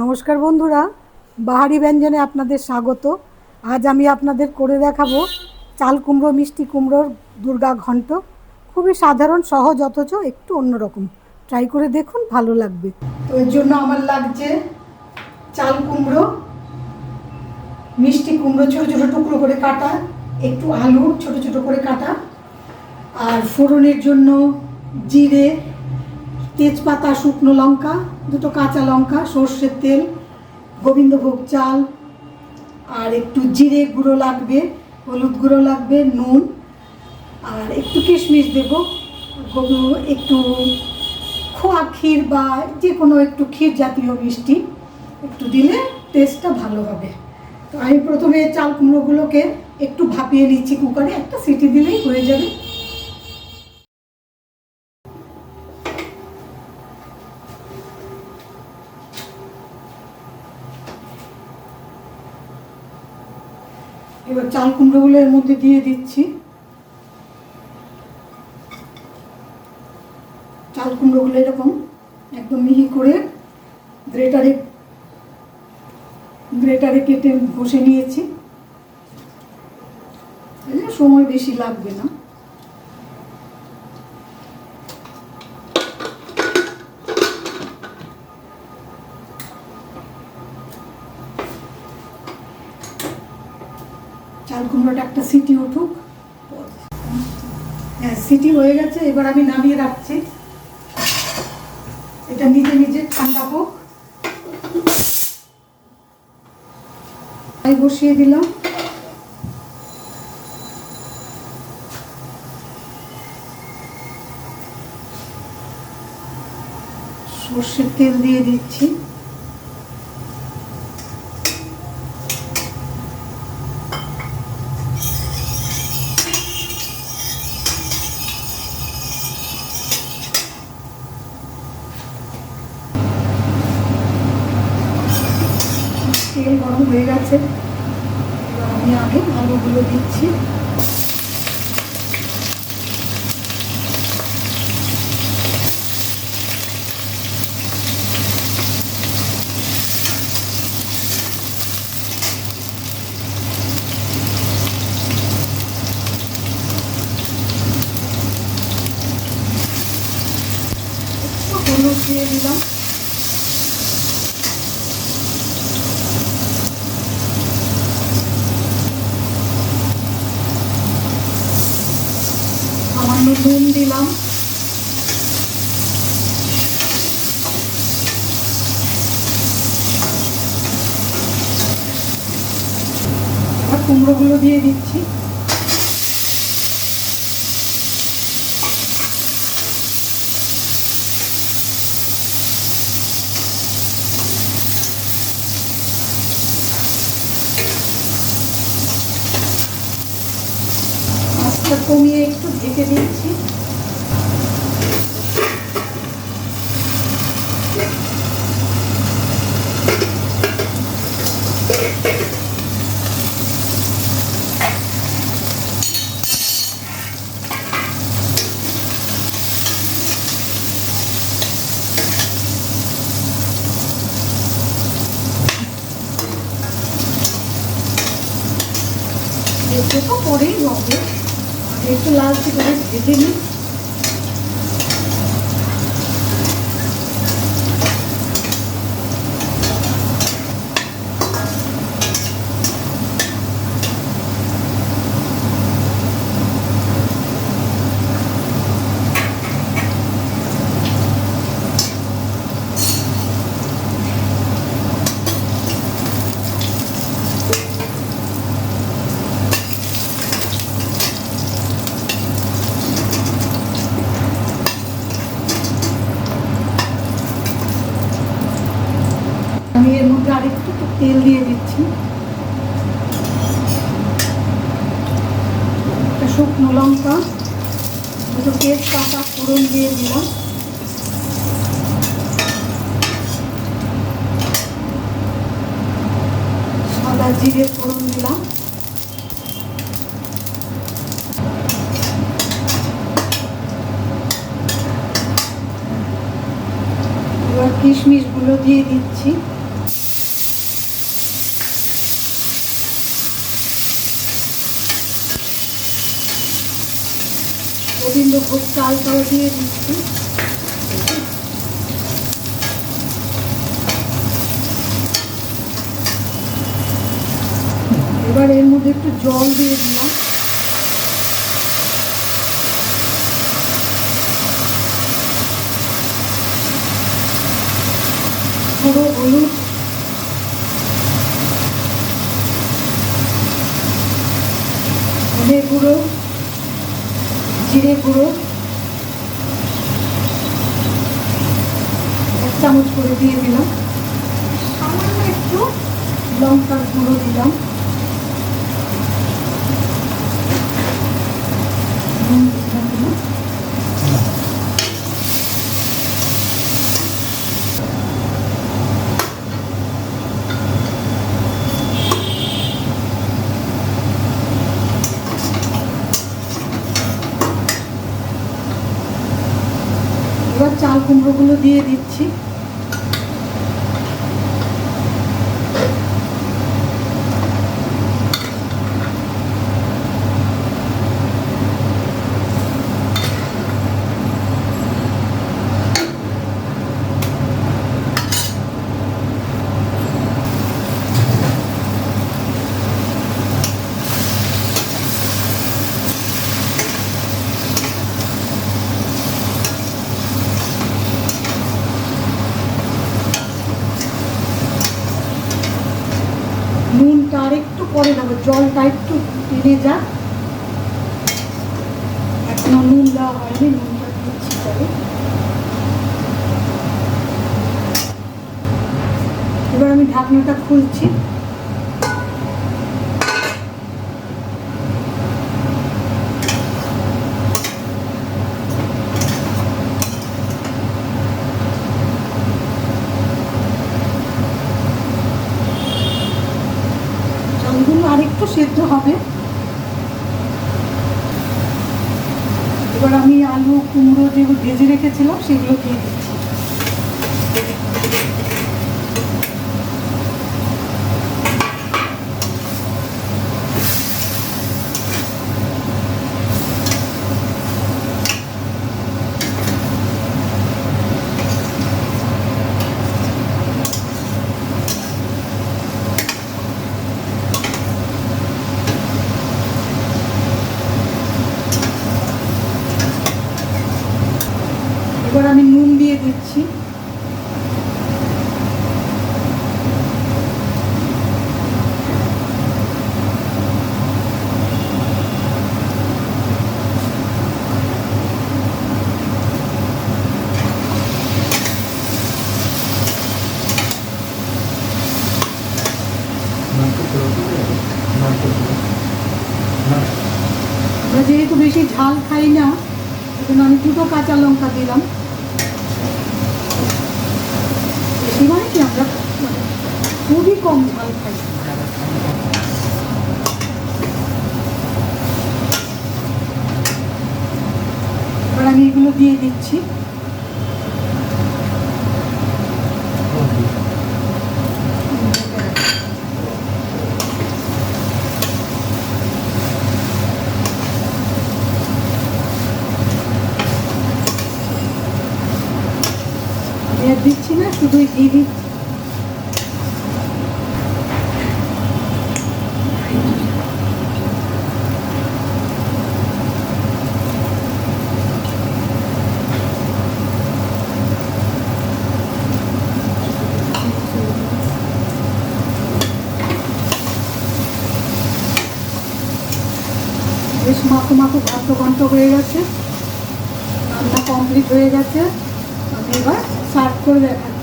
নমস্কার বন্ধুরা, বাহারি ব্যঞ্জনে আপনাদের স্বাগত। আজ আমি আপনাদের করে দেখাবো চাল কুমড়ো, মিষ্টি কুমড়োর দুর্গা ঘন্ট খুবই সাধারণ, সহজ, অথচ একটু অন্যরকম। ট্রাই করে দেখুন, ভালো লাগবে। তো এর জন্য আমার লাগছে চাল কুমড়ো, মিষ্টি কুমড়ো, ছোটো ছোটো টুকরো করে কাটা, একটু আলু ছোট ছোট করে কাটা, আর ফোড়নের জন্য জিরে তেজপাতা, শুকনো লঙ্কা, দুটো কাঁচা লঙ্কা, সর্ষের তেল, গোবিন্দভোগ চাল, আর একটু জিরে গুঁড়ো লাগবে, হলুদ গুঁড়ো লাগবে, নুন, আর একটু কিশমিশ দেব একটু খোয়া ক্ষীর বা যে কোনো একটু ক্ষীর জাতীয় মিষ্টি, একটু দিলে টেস্টটা ভালো হবে। তো আমি প্রথমে চাল কুমড়োগুলোকে একটু ভাপিয়ে নিচ্ছি কুকারে, একটা সিটি দিলেই হয়ে যাবে। এবার চাল কুমড়োগুলো এর মধ্যে দিয়ে দিচ্ছি। চাল কুমড়োগুলো এরকম একদম মিহি করে গ্রেটারে গ্রেটারে কেটে বসে নিয়েছি। সময় বেশি লাগবে না চাল কুমড়োটা একটা সিটি উঠুক। হ্যাঁ সিটি হয়ে গেছে, এবার আমি নামিয়ে রাখছি। এটা নিজে নিজে ঠান্ডা হোক। বসিয়ে দিলাম। সর্ষের তেল দিয়ে দিচ্ছি। তেল গরম হয়ে গেছে। এবার আমি আগে আলুগুলো দিচ্ছি। হলুদ দিয়ে দিলাম। সামান্য নুন দিলাম। কুমড়োগুলো দিয়ে দিচ্ছি। কমিয়ে একটু ঢেকে দিচ্ছি। একটু তো পরেই হবে। একটু লাল করে ভেজে নিই আমি এর মধ্যে আরেকটু একটু তেল দিয়ে দিচ্ছি। একটা শুকনো লঙ্কা, দুটো তেজপাতা ফোড়ন দিয়ে দিলাম। সাদা জিরে ফোড়ন দিলাম। কিশমিশগুলো দিয়ে দিচ্ছি। গোলভোগ চালটাও দিয়ে দিচ্ছি। এবার এর মধ্যে একটু জল দিয়ে দিলাম। পুরো হলুদ ধনে গুঁড়ো জিরে গুঁড়ো। এক চামচ করে দিয়ে দিলাম। সামান্য একটু লঙ্কার গুঁড়ো দিলাম। কুমড়োগুলো দিয়ে দিচ্ছি নুনটা আর একটু পরে দেবো জলটা একটু টেনে যা এখনও নুন দেওয়া হয়নি, নুনটা দিচ্ছি এবার আমি ঢাকনাটা খুলছি। সেদ্ধ হবে। এবার আমি আলু কুমড়ো যেগুলো ভেজে রেখেছিলাম সেগুলো দিয়ে দিচ্ছি এবার আমি নুন দিয়ে দিচ্ছি আমরা যেহেতু বেশি ঝাল খাই না সেজন্য আমি দুটো কাঁচা লঙ্কা দিলাম। বেশি মানে কি আমরা খুবই কম ঝাল খাই। এবার আমি এগুলো দিয়ে দিচ্ছি। আর দিচ্ছি না, শুধু ঘি দিচ্ছি। বেশ মাখো মাখো ঘন্ট ঘন্ট হয়ে গেছে। রান্না কমপ্লিট হয়ে গেছে। এবার সার্ভ করে দেখাচ্ছি।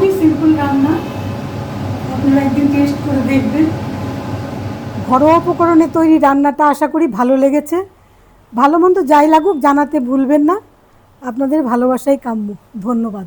খুবই সিম্পল রান্না। আপনারা একদিন টেস্ট করে দেখবেন। ঘরোয়া উপকরণে তৈরি রান্নাটা আশা করি ভালো লেগেছে। ভালো মন্দ যাই লাগুক, জানাতে ভুলবেন না। আপনাদের ভালোবাসাই কাম্য। ধন্যবাদ।